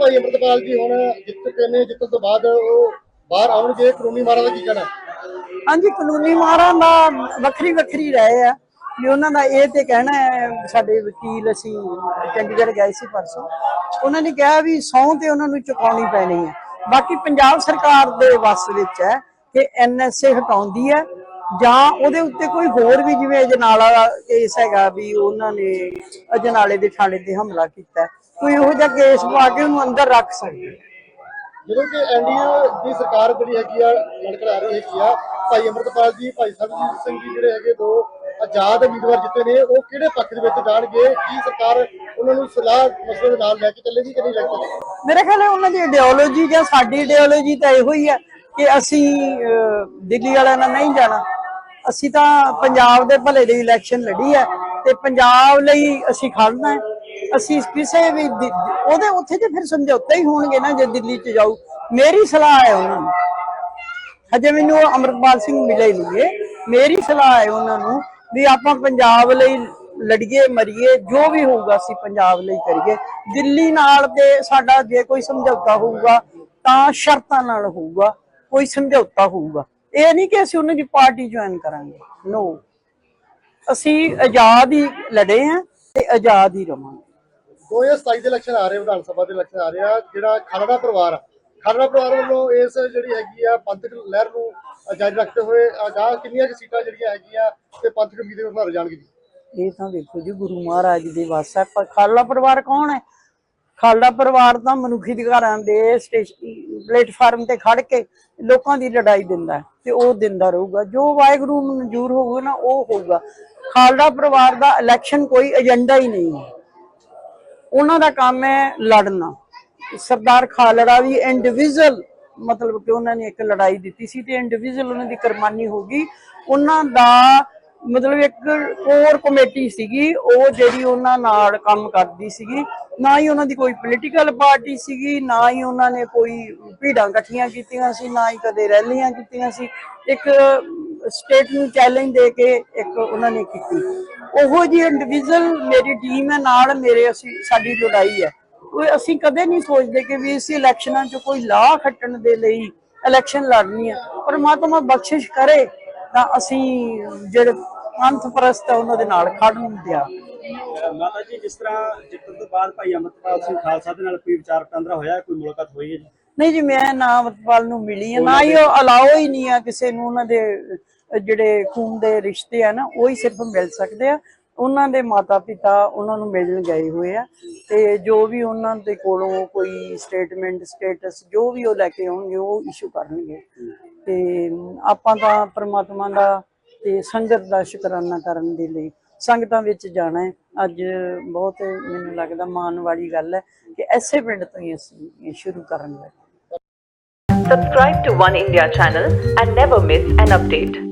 ਭਾਈ ਅੰਮ੍ਰਿਤਪਾਲ ਜੀ, ਹੁਣ ਜਿੱਤ ਚੁੱਕੇ ਜਿੱਤਣ ਤੋਂ ਬਾਅਦ ਉਹ ਬਾਹਰ ਆਉਣਗੇ, ਕਾਨੂੰਨੀ ਮਾਰਾ ਦਾ ਕੀ ਕਹਿਣਾ? ਹਾਂਜੀ, ਕਾਨੂੰਨੀ ਮਾਰਾਂ ਦਾ ਵੱਖਰੀ ਵੱਖਰੀ ਰਹੇ ਆ। ਵੀ ਉਹਨਾਂ ਦਾ ਇਹ ਤੇ ਕਹਿਣਾ ਹੈ, ਸਾਡੇ ਵਕੀਲ ਅਸੀਂ ਚੰਡੀਗੜ੍ਹ ਗਏ ਸੀ ਪਰਸੋਂ। ਉਹਨਾਂ ਨੇ ਕਿਹਾ ਵੀ ਸਹੁੰ ਤੇ ਉਹਨਾਂ ਨੂੰ ਚੁਕਾਉਣੀ ਪੈਣੀ ਹੈ। ਬਾਕੀ ਪੰਜਾਬ ਸਰਕਾਰ ਦੇ ਵੱਸ ਵਿੱਚ ਹੈ ਕਿ ਐਨਐਸਏ ਹਟਾਉਂਦੀ ਹੈ ਜਾਂ ਉਹਦੇ ਉੱਤੇ ਕੋਈ ਹੋਰ ਵੀ ਜਿਵੇਂ ਅਜਨਾਲਾ ਕੇਸ ਹੈਗਾ ਵੀ ਉਹਨਾਂ ਨੇ ਅਜਨਾਲੇ ਦੇ ਥਾਣੇ ਤੇ ਹਮਲਾ ਕੀਤਾ ਕੋਈ ਇਹੋ ਜਿਹਾ ਕੇਸ ਪਾ ਕੇ ਉਹਨੂੰ ਅੰਦਰ ਰੱਖ ਸਕਦੇ। ਜਦੋਂ ਕਿ ਐਨਡੀਏ ਦੀ ਸਰਕਾਰ ਜਿਹੜੀ ਹੈਗੀ ਆ ਲੜਕੜ ਰਹੀ ਹੈਗੀ ਆ ਭਾਈ ਅੰਮ੍ਰਿਤਪਾਲ ਜੀ ਭਾਈ ਸਰਬਜੀਤ ਸਿੰਘ ਜੀ ਜਿਹੜੇ ਹੈਗੇ ਦੋ ਆਜ਼ਾਦ ਉਮੀਦਵਾਰ ਜਿੱਤੇ ਨੇ ਉਹ ਕਿਹੜੇ ਪੱਖ ਦੇ ਵਿੱਚ ਜਾਣਗੇ ਕੀ ਸਰਕਾਰ ਉਹਨਾਂ ਨੂੰ ਸਲਾਹ ਮਸਲੇ ਨਾਲ ਲੈ ਕੇ ਚੱਲੇਗੀ ਕਿ ਨਹੀਂ ਲੈ ਕੇ ਮੇਰੇ ਖਿਆਲ ਹੈ ਉਹਨਾਂ ਦੀ ਆਈਡੀਓਲੋਜੀ ਜਾਂ ਸਾਡੀ ਆਈਡੀਓਲੋਜੀ ਤਾਂ ਇਹੋ ਹੀ ਹੈ ਕਿ ਅਸੀਂ ਦਿੱਲੀ ਵਾਲਿਆਂ ਨਾਲ ਨਹੀਂ ਜਾਣਾ ਅਸੀਂ ਤਾਂ ਪੰਜਾਬ ਦੇ ਭਲੇ ਦੀ ਇਲੈਕਸ਼ਨ ਲੜੀ ਹੈ ਤੇ ਪੰਜਾਬ ਲਈ ਅਸੀਂ ਖੜਨਾ ਹੈ। ਅਸੀਂ ਕਿਸੇ ਵੀ ਉਹਦੇ ਉੱਥੇ ਤੇ ਫਿਰ ਸਮਝੌਤੇ ਹੀ ਹੋਣਗੇ ਨਾ ਜੇ ਦਿੱਲੀ ਚ ਜਾਊ। ਮੇਰੀ ਸਲਾਹ ਹੈ ਉਹਨਾਂ ਨੂੰ। ਹਜੇ ਮੈਨੂੰ ਉਹ ਅੰਮ੍ਰਿਤਪਾਲ ਸਿੰਘ ਮਿਲੇ ਨਹੀਂ ਮੇਰੀ ਸਲਾਹ ਹੈ ਉਹਨਾਂ ਨੂੰ ਵੀ ਆਪਾਂ ਪੰਜਾਬ ਲਈ ਲੜੀਏ, ਮਰੀਏ, ਜੋ ਵੀ ਹੋਊਗਾ ਅਸੀਂ ਪੰਜਾਬ ਲਈ ਕਰੀਏ। ਦਿੱਲੀ ਨਾਲ ਤੇ ਸਾਡਾ ਜੇ ਕੋਈ ਸਮਝੌਤਾ ਹੋਊਗਾ ਤਾਂ ਸ਼ਰਤਾਂ ਨਾਲ ਹੋਊਗਾ, ਕੋਈ ਸਮਝੌਤਾ ਹੋਊਗਾ। ਇਹ ਨਹੀਂ ਕਿ ਅਸੀਂ ਉਹਨਾਂ ਦੀ ਪਾਰਟੀ ਜੁਆਇਨ ਕਰਾਂਗੇ। ਨੋ ਅਸੀਂ ਆਜ਼ਾਦ ਹੀ ਲੜੇ ਆ ਤੇ ਆਜ਼ਾਦ ਹੀ ਰਵਾਂਗੇ। 2027 ਦੇ ਇਲੈਕਸ਼ਨ ਆ ਰਹੇ ਵਿਧਾਨ ਸਭਾ ਦੇ ਇਲੈਕਸ਼ਨ ਆ ਰਹੇ ਆ ਜਿਹੜਾ ਖਾਲੜਾ ਪਰਿਵਾਰ ਆ। ਖਾਲੜਾ ਪਰਿਵਾਰ ਵੱਲੋਂ ਇਸ ਜਿਹੜੀ ਹੈਗੀ ਆ ਪੰਥਕ ਲਹਿਰ ਨੂੰ ਜਾਰੀ ਰੱਖਦੇ ਹੋਏ ਅਗਾਹ ਕਿੰਨੀਆਂ ਕੁ ਸੀਟਾਂ ਜਿਹੜੀਆਂ ਹੈਗੀਆਂ ਤੇ ਪੰਥਕ ਉਮੀਦਵਾਰ ਭਰ ਜਾਣਗੇ ਜੀ? ਇਹ ਤਾਂ ਦੇਖੋ ਜੀ ਗੁਰੂ ਮਹਾਰਾਜ ਦੀ ਵਾਸ ਖਾਲੜਾ ਪਰਿਵਾਰ ਕੌਣ ਹੈ? ਖਾਲੜਾ ਪਰਿਵਾਰ ਤਾਂ ਮਨੁੱਖੀ ਅਧਿਕਾਰਾਂ ਦੇ ਸਟੇਸ਼ਨ ਪਲੇਟਫਾਰਮ ਤੇ ਖੜ ਕੇ ਲੋਕਾਂ ਦੀ ਲੜਾਈ ਦਿੰਦਾ ਤੇ ਉਹ ਦਿੰਦਾ ਰਹੂਗਾ। ਜੋ ਵਾਹਿਗੁਰੂ ਨੂੰ ਮਨਜ਼ੂਰ ਹੋਊਗਾ ਨਾ, ਉਹ ਹੋਊਗਾ। ਖਾਲੜਾ ਪਰਿਵਾਰ ਦਾ ਇਲੈਕਸ਼ਨ ਕੋਈ ਏਜੰਡਾ ਹੀ ਨਹੀਂ ਹੈ। ਉਹਨਾਂ ਦਾ ਕੰਮ ਹੈ ਲੜਨਾ। ਸਰਦਾਰ ਖਾਲੜਾ ਵੀ ਇੰਡੀਵਿਜੂਅਲ ਮਤਲਬ ਕਿ ਉਹਨਾਂ ਨੇ ਇੱਕ ਲੜਾਈ ਦਿੱਤੀ ਸੀ ਤੇ ਇੰਡੀਵਿਜੂਅਲ ਉਹਨਾਂ ਦੀ ਕੁਰਬਾਨੀ ਹੋ ਗਈ। ਉਹਨਾਂ ਦਾ ਮਤਲਬ ਇੱਕ ਕੋਰ ਕਮੇਟੀ ਸੀਗੀ, ਉਹ ਜਿਹੜੀ ਉਹਨਾਂ ਨਾਲ ਕੰਮ ਕਰਦੀ ਸੀਗੀ, ਨਾ ਹੀ ਉਹਨਾਂ ਦੀ ਕੋਈ ਪੋਲੀਟੀਕਲ ਪਾਰਟੀ ਸੀਗੀ, ਨਾ ਹੀ ਉਹਨਾਂ ਨੇ ਕੋਈ ਭੀੜਾਂ ਇਕੱਠੀਆਂ ਕੀਤੀਆਂ ਸੀ, ਨਾ ਹੀ ਕਦੇ ਰੈਲੀਆਂ ਕੀਤੀਆਂ ਸੀ। ਇੱਕ ਸਟੇਟ ਨੂੰ ਚੈਲੰਜ ਦੇ ਕੇ ਇੱਕ ਉਹਨਾਂ ਨੇ ਕੀਤੀ। ਉਹੋ ਜੀ ਇੰਡੀਵਿਜੂਅਲ ਮੇਰੀ ਟੀਮ ਹੈ, ਨਾਲ ਮੇਰੇ ਅਸੀਂ, ਸਾਡੀ ਲੜਾਈ ਹੈ। ਉਹ ਅਸੀਂ ਕਦੇ ਨਹੀਂ ਸੋਚਦੇ ਕਿ ਵੀ ਇਸ ਇਲੈਕਸ਼ਨਾਂ 'ਚ ਕੋਈ ਲਾਹ ਖੱਟਣ ਦੇ ਲਈ ਇਲੈਕਸ਼ਨ ਲੜਨੀ ਹੈ। ਪਰਮਾਤਮਾ ਬਖਸ਼ਿਸ਼ ਕਰੇ। ਤਾਂ ਅਸੀਂ ਜਿਹੜੇ ਪੰਥ ਪ੍ਰਸਤ ਉਹਨਾਂ ਦੇ ਨਾਲ ਖੜਨ ਦਿਆ। ਮਾਤਾ ਜੀ ਜਿਸ ਤਰ੍ਹਾਂ ਜਿੱਤਣ ਤੋਂ ਬਾਅਦ ਭਾਈ ਅਮਰਪਾਲ ਸਿੰਘ ਖਾਲਸਾ ਦੇ ਨਾਲ ਕੋਈ ਵਿਚਾਰ ਵਟਾਂਦਰਾ ਹੋਇਆ ਕੋਈ ਮੁਲਾਕਾਤ ਹੋਈ ਹੈ ਜੀ? ਨਹੀਂ ਜੀ ਮੈਂ ਨਾ ਅਮਰਪਾਲ ਨੂੰ ਮਿਲੀ ਹੈ ਨਾ ਹੀ ਉਹ ਅਲਾਓ ਹੀ ਨਹੀਂ ਆ ਕਿਸੇ ਨੂੰ ਉਹਨਾਂ ਦੇ ਜਿਹੜੇ ਖੂਨ ਦੇ ਰਿਸ਼ਤੇ ਆ ਨਾ ਉਹ ਹੀ ਸਿਰਫ ਮਿਲ ਸਕਦੇ ਆ। ਉਹਨਾਂ ਦੇ ਮਾਤਾ ਪਿਤਾ ਉਹਨਾਂ ਨੂੰ ਮਿਲਣ ਗਏ ਹੋਏ ਆ ਤੇ ਜੋ ਵੀ ਉਹਨਾਂ ਦੇ ਕੋਲੋਂ ਕੋਈ ਸਟੇਟਮੈਂਟ ਸਟੇਟਸ ਜੋ ਵੀ ਉਹ ਲੈ ਕੇ ਆਉਣਗੇ ਉਹ ਇਸ਼ੂ ਕਰਨਗੇ। ਤੇ ਆਪਾਂ ਤਾਂ ਪ੍ਰਮਾਤਮਾ ਦਾ ਤੇ ਸੰਗਤ ਦਾ ਸ਼ੁਕਰਾਨਾ ਕਰਨ ਦੇ ਲਈ ਸੰਗਤਾਂ ਵਿੱਚ ਜਾਣਾ ਹੈ ਅੱਜ ਬਹੁਤ ਮੈਨੂੰ ਲੱਗਦਾ ਮਾਣ ਵਾਲੀ ਗੱਲ ਹੈ ਕਿ ਐਸੇ ਪਿੰਡ ਤੋਂ ਹੀ ਅਸੀਂ ਸ਼ੁਰੂ ਕਰਨ ਲੱਗੇ Subscribe to One India channel and never miss an update.